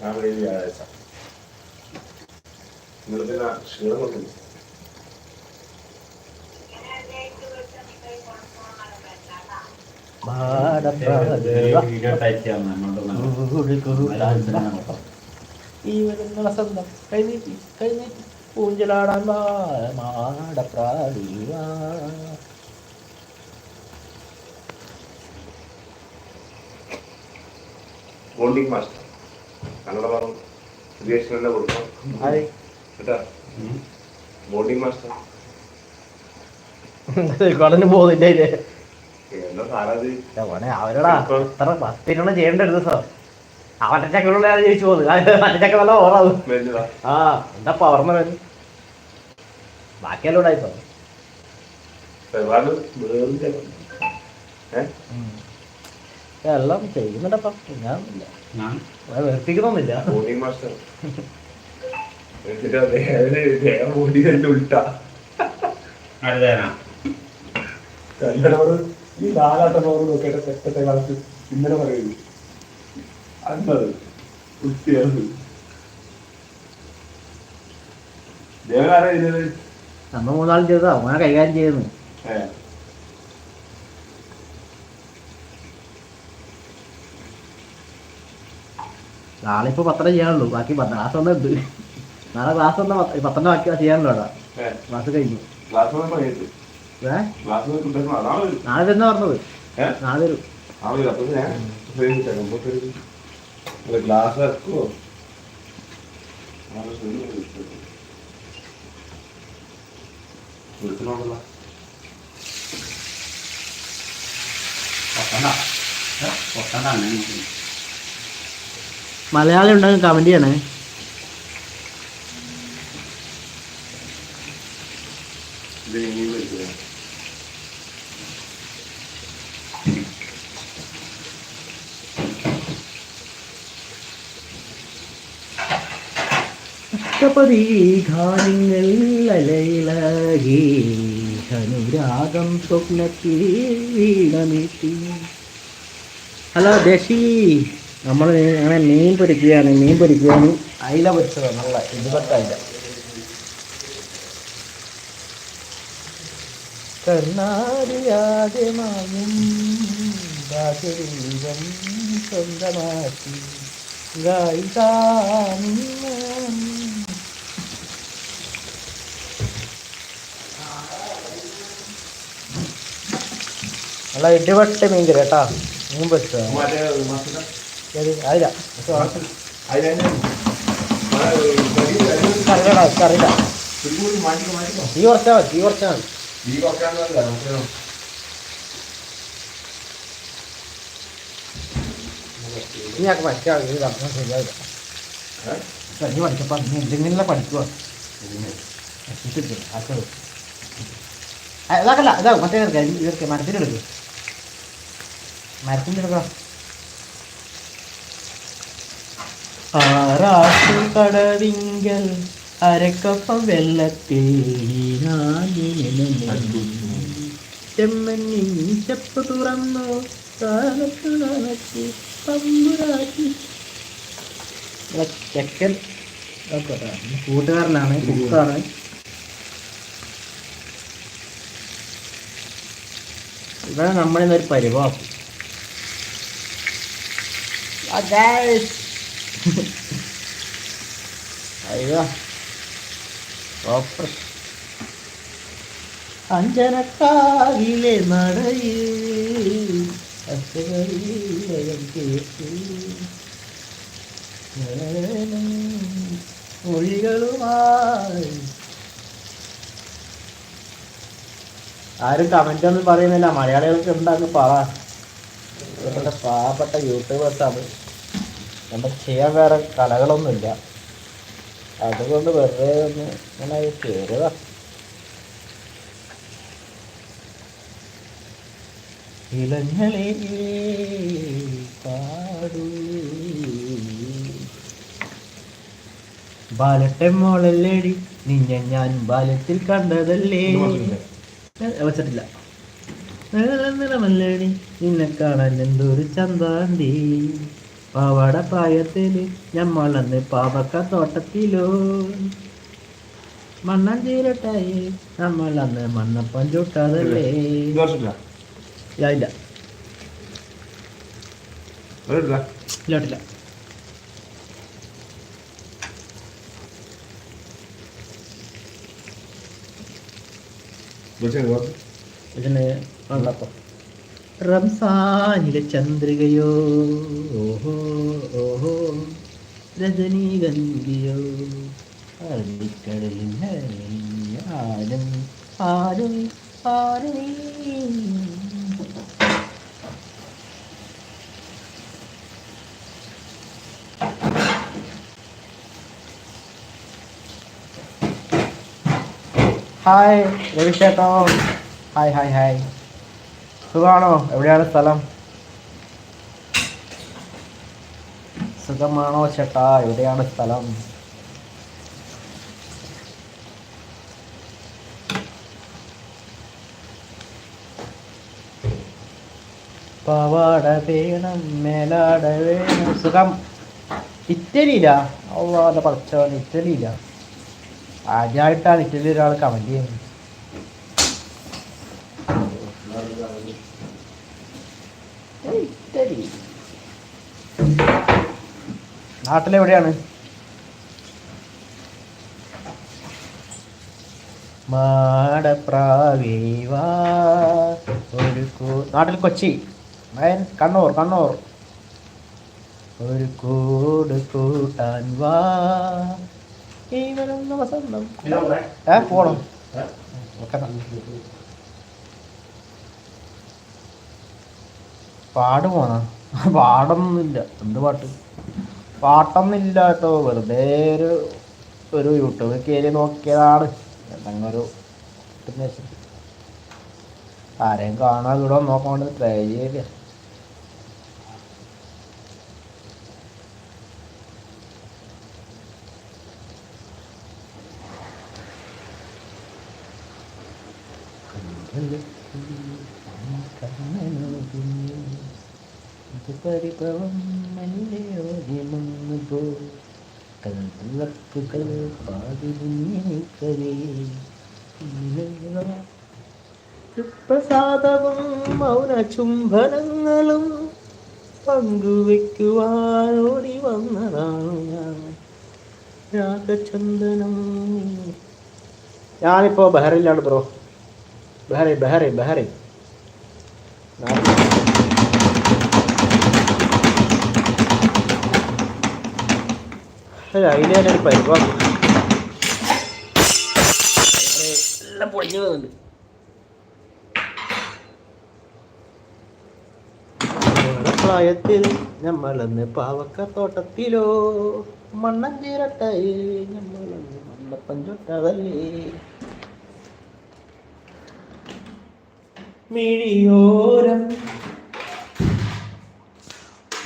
ഞാൻ വെളി വ്യാഴാഴ്ച നിങ്ങൾക്ക് ക്ഷീണം കൊണ്ടില്ല ഈ വരുന്ന വസന്തം കൈനീട്ടി കൈനീട്ടി പൂഞ്ചലാടാൻ വാ മാടപ്രാടിവാ ബോണ്ടിങ് മാസ്റ്റർ കന്നഡ പറഞ്ഞു കേട്ടാ? ബോണ്ടിങ് മാസ്റ്റർ പോകുന്നില്ല എന്തോ അവരോടാ പത്തിനുള്ള ദിവസം ആ മറ്റച്ചക്കളുള്ള ജയിച്ചു പോകുന്നത് മറ്റച്ചക്ക നല്ല ഓറാവും ആ എന്താ പവർന്ന് വരും ബാക്കിയെല്ലാം ഏ? എല്ലാം ചെയ്യുന്നുണ്ടപ്പാ. ഞാൻ ഞാൻ? വെറുപ്പിക്കുന്നൊന്നുമില്ല. ഈ നാലാട്ടം പവർ നോക്കിയിട്ട് തെറ്റത്തെ കാലത്ത് ഇന്നലെ പറയുന്നു. അന്നത് വൃത്തിയാണ് ദേവനാരാ നമ്മ മൂന്നാളും ചെയ്തതാ. അവനെ കൈകാര്യം ചെയ്യുന്നു. നാളിപ്പോ പത്രം ചെയ്യാനുള്ളൂ. ബാക്കി ക്ലാസ് ഒന്നും ഉണ്ട് നാളെ ക്ലാസ് ഒന്നും പത്തെണ്ണം ബാക്കി ചെയ്യാനുള്ളൂ അവിടെ ക്ലാസ് കഴിഞ്ഞു. നാളെ വരുന്ന പറഞ്ഞത്. നാളെ വരും. ഗ്ലാസ് വിളിച്ചിട്ടുണ്ടല്ലോ മലയാളം ഉണ്ടെങ്കിൽ കമന്റ് ചെയ്യണേ. ഇത് ഗാനങ്ങൾ അലയിളകി അനുരാഗം സ്വപ്നത്തിൽ വീണമേറ്റി ഹലോ ദശി നമ്മൾ അങ്ങനെ മീൻ പൊരിക്കുകയാണ് മീൻ പൊരിക്കുകയാണ്. അയില പൊരിച്ചതാണ് നല്ല ഇതുപെട്ട അയില കർണാടിയാതെ മായും രാജരൂപം സ്വന്തമാക്കി ഗായികാനി നല്ല ഇടിവട്ട് മീൻ കറി കേട്ടാ. മീൻ പൊരിച്ചത്. അതില്ല കറിയിടാ കറിയില്ല തീ കുറച്ചാൽ മതി തീ കുറച്ചാൽ മതി. ഈ കുറയ്ക്കാന്നല്ല നമുക്ക് നീ ആക്കി പഠിക്കാം ഇത് പറഞ്ഞാൽ ശരിയാവില്ല? നീ പഠിക്കപ്പാ നീ എന്തെങ്കിലും. പഠിക്കുക ഇതാക്കല്ല ഇതാ മറ്റേ ഇതൊക്കെ മരത്തിന്റെ എടുക്കുക കടവിങ്കൽ അരക്കപ്പം വെള്ളത്തിൽ ചെപ്പ് തുറന്നു ചെക്കൻ. കൂട്ടുകാരനാണ് കുക്കാണ് ഇവിടെ നമ്മളിന്നൊരു പരിവാക്കും അയ്യോ. ഓപ്പർ. അഞ്ചനക്കാവിലെ നടയിൽ മൊഴികളുമായി. ആരും കമന്റ് ഒന്നും പറയുന്നില്ല. മലയാളികൾക്ക് ഉണ്ടാക്കി പറ. ഇവിടുത്തെ പാവപ്പെട്ട യൂട്യൂബേഴ്സാണ്. എന്താ ചെയ്യാൻ വേറെ കലകളൊന്നുമില്ല. അതുകൊണ്ട് വെറുതെ ഒന്ന് ഇങ്ങനെ കയറുക ഇളങ്ങളെ പാടൂ ബാലട്ടെ മോളല്ലേടി. നിന്നെ ഞാൻ ബാലത്തിൽ കണ്ടതല്ലേ? വെച്ചിട്ടില്ല. നിലമല്ലേടി നിന്നെ കാണാൻ എന്തൊരു ചന്താണ്ടി. പാവാട പ്രായത്തിൽ ഞമ്മളന്ന് പാവക്ക തോട്ടത്തിലോ. മണ്ണൻ ചീരട്ടായി നമ്മളന്ന് മണ്ണപ്പം ചുട്ടതല്ലേ. ഇല്ല. ഇല്ലോട്ടില്ല ഇതിന് റംസാനിലെ ചന്ദ്രികയോ ഓഹോ ഓഹോ രജനീഗന്ധിയോ അറബിക്കടലിൽ ആരും ആരും ആരും ഹായ് രവിശേട്ടോ ഹായ് ഹായ് ഹായ് സുഖമാണോ എവിടെയാണ് സ്ഥലം? സുഖമാണോ ചേട്ടാ? എവിടെയാണ് സ്ഥലം? പവാട വേണം മേലാട വേണം സുഖം. ഇറ്റലിയില്ല അള്ളാന്റെ പഠിച്ചവൻ ഇറ്റലിയില്ല ആദ്യമായിട്ടാണ് ഇറ്റലി ഒരാൾ കമന്റ് ചെയ്യുന്നത്. ഇറ്റലി നാട്ടിലെവിടെയാണ്? മാടപ്രാവീവാ ഒരു നാട്ടിൽ കൊച്ചി. മയൻ കണ്ണൂർ കണ്ണൂർ. ഒരു കൂട് കൂട്ടാൻ വാ. ഈ വരുന്ന വസന്തം. ഏ പോണം. വെക്കണം. പാട് പോണ പാടൊന്നുമില്ല. എന്ത് പാട്ട്? പാട്ടൊന്നുമില്ല കേട്ടോ വെറുതെ ഒരു ഒരു യൂട്യൂബിൽ കയറി നോക്കിയതാണ്. എന്തെങ്കിലും ഒരു. ആരെയും കാണാൻ ഇവിടെ നോക്കാൻ ട്രൈ ചെയ്യില്ല. പരിഭവം പോ കൽപ്പുകൾ പാതിരിക്കരേ പ്രസാദവും മൗന ചുംബനങ്ങളും പങ്കുവെക്കുവാനോടി വന്നതാണ് ഞാൻ. രാഗചന്ദനം ഞാനിപ്പോ ബഹറിലാണ് ബ്രോ. ബഹറിൻ ബഹറിൻ തന്നെ ഒരു പരിപാടി. എല്ലാം പൊളിഞ്ഞു പോകുന്നുണ്ട് പ്രായത്തിൽ നമ്മളന്ന് പാവക്ക തോട്ടത്തിലോ മണ്ണൻ ചീരട്ടായി നമ്മളന്ന് മണ്ണപ്പൻ ചുട്ടതല്ലേ? മിഴിയോരം.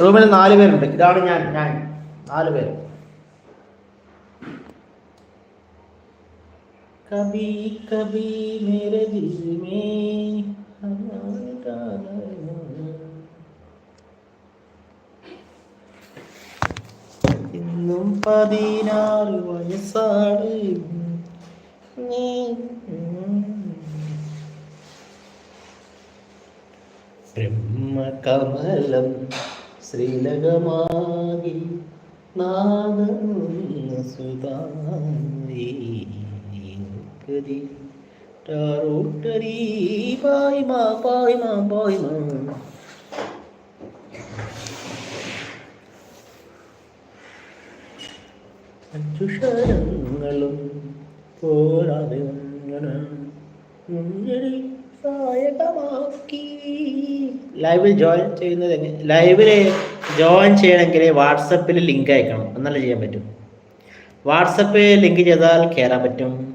റൂമിൽ നാല് പേരുണ്ട്. ഇതാണ് ഞാൻ ഞാൻ. നാല് പേര്. കബി कभी मेरे दिल में ഇന്നും പതിനാറ് വയസ്സാണ്. ബ്രഹ്മകമലം ശ്രീലകമാകി നാദമുന്ന സുതാരി കരി ടാറോട്ടരി പായ്മ പായ്മ പായ്മ അഞ്ചുഷരങ്ങളും പോരാതെ ലൈവിൽ ജോയിൻ ചെയ്യുന്നത് ലൈവിൽ ജോയിൻ ചെയ്യണമെങ്കിൽ വാട്സപ്പിൽ ലിങ്ക് അയക്കണം. എന്നാലേ ചെയ്യാൻ പറ്റും. വാട്സപ്പ് ലിങ്ക് ചെയ്താൽ കയറാൻ പറ്റും.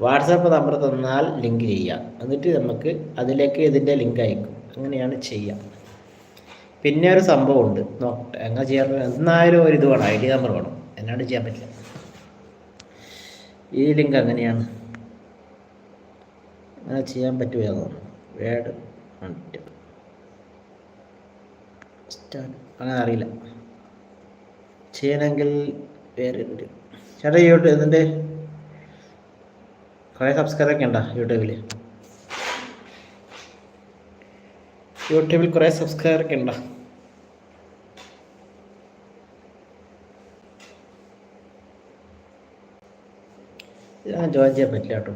വാട്സപ്പ് നമ്പർ തന്നാൽ ലിങ്ക് ചെയ്യാം എന്നിട്ട് നമുക്ക് അതിലേക്ക് ഇതിന്റെ ലിങ്ക് അയക്കും. അങ്ങനെയാണ് ചെയ്യുക. പിന്നെ ഒരു സംഭവം ഉണ്ട്. നോക്കട്ടെ എങ്ങനെ ചെയ്യാൻ എന്നായാലും ഒരു ഇത് വേണം. ഐ ഡി നമ്പർ വേണം. എന്നാണ്ട് ചെയ്യാൻ പറ്റില്ല. ഈ ലിങ്ക് അങ്ങനെയാണ്. അങ്ങനെ ചെയ്യാൻ പറ്റുമോ വേഡ് അങ്ങനെ അറിയില്ല. ചെയ്യണമെങ്കിൽ വേറെ ചേട്ടാ ചെയ്യോട്ടെ ഇതിന്റെ കുറേ സബ്സ്ക്രൈബൊക്കെ ഉണ്ടോ യൂട്യൂബിൽ യൂട്യൂബിൽ കുറേ സബ്സ്ക്രൈബറൊക്കെ ഉണ്ടോ? ഞാൻ ജോയിൻ ചെയ്യാൻ പറ്റില്ല കേട്ടോ.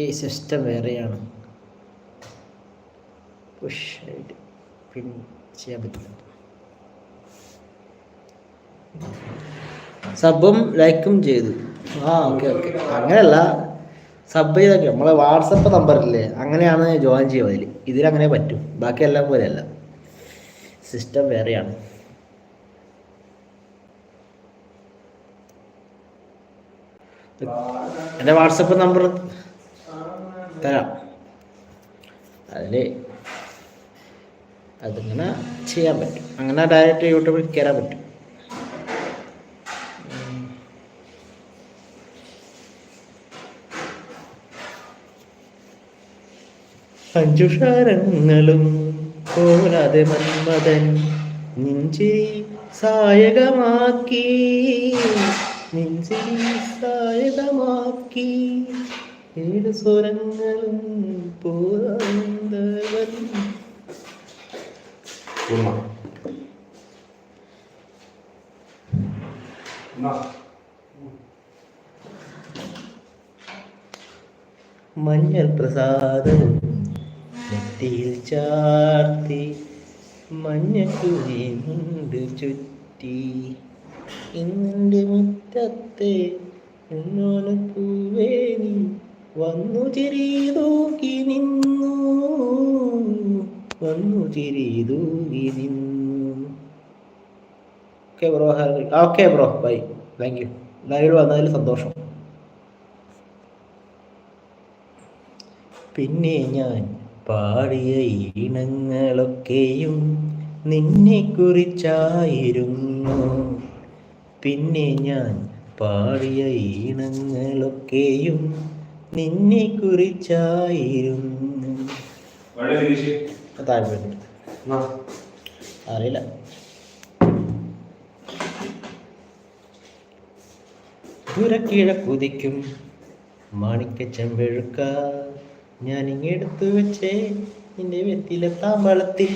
ഈ സിസ്റ്റം വേറെയാണ്. പുഷ് ആയിട്ട് പിൻ ചെയ്യാൻ പറ്റില്ല. സബും ലൈക്കും ചെയ്തു. ആ ഓക്കെ ഓക്കെ. അങ്ങനെയല്ല സബ് ചെയ്തൊക്കെ. നമ്മളെ വാട്സപ്പ് നമ്പറില്ലേ അങ്ങനെയാണ് ജോയിൻ ചെയ്യുക അതിൽ ഇതിലങ്ങനെ പറ്റും. ബാക്കി എല്ലാം പോലെയല്ല. സിസ്റ്റം വേറെയാണ്. എന്റെ വാട്സപ്പ് നമ്പർ തരാം. അതിൽ അതിങ്ങനെ ചെയ്യാൻ പറ്റും. അങ്ങനെ ഡയറക്റ്റ് യൂട്യൂബിൽ കയറാൻ പറ്റും. അഞ്ചുഷാരങ്ങളും പോരാതെ മന്മതൻ നെഞ്ചിരി സായകമാക്കി നെഞ്ചിരി സായകമാക്കി. ഏഴ് സ്വരങ്ങളും പോരാന്തവൻ മഞ്ഞൾ പ്രസാദവും നെറ്റിയിൽ ചാർത്തി മഞ്ഞക്കുഴി മുണ്ട് ചുറ്റി. ഇന്നെന്റെ മുറ്റത്തെ പൂവേ നീ വന്നു ചിരി തൂക്കി നിന്നു. വന്നു ചിരി തൂക്കി നിന്നു. Okay bro okay bro bye thank you live വന്നതിൽ സന്തോഷം. പിന്നെ ഞാൻ പാടിയ ഈണങ്ങളൊക്കെയും നിന്നെ കുറിച്ചായിരുന്നു. പിന്നെ ഞാൻ പാടിയ ഈണങ്ങളൊക്കെയും നിന്നെ കുറിച്ചായിരുന്നു. അറിയില്ല. പുരക്കിഴ കുതിക്കും. മാണിക്ക ചെമ്പഴുക്ക ഞാനിങ്ങെടുത്ത് വെച്ചേ. നിന്റെ വെത്തിലെ താമ്പളത്തിൽ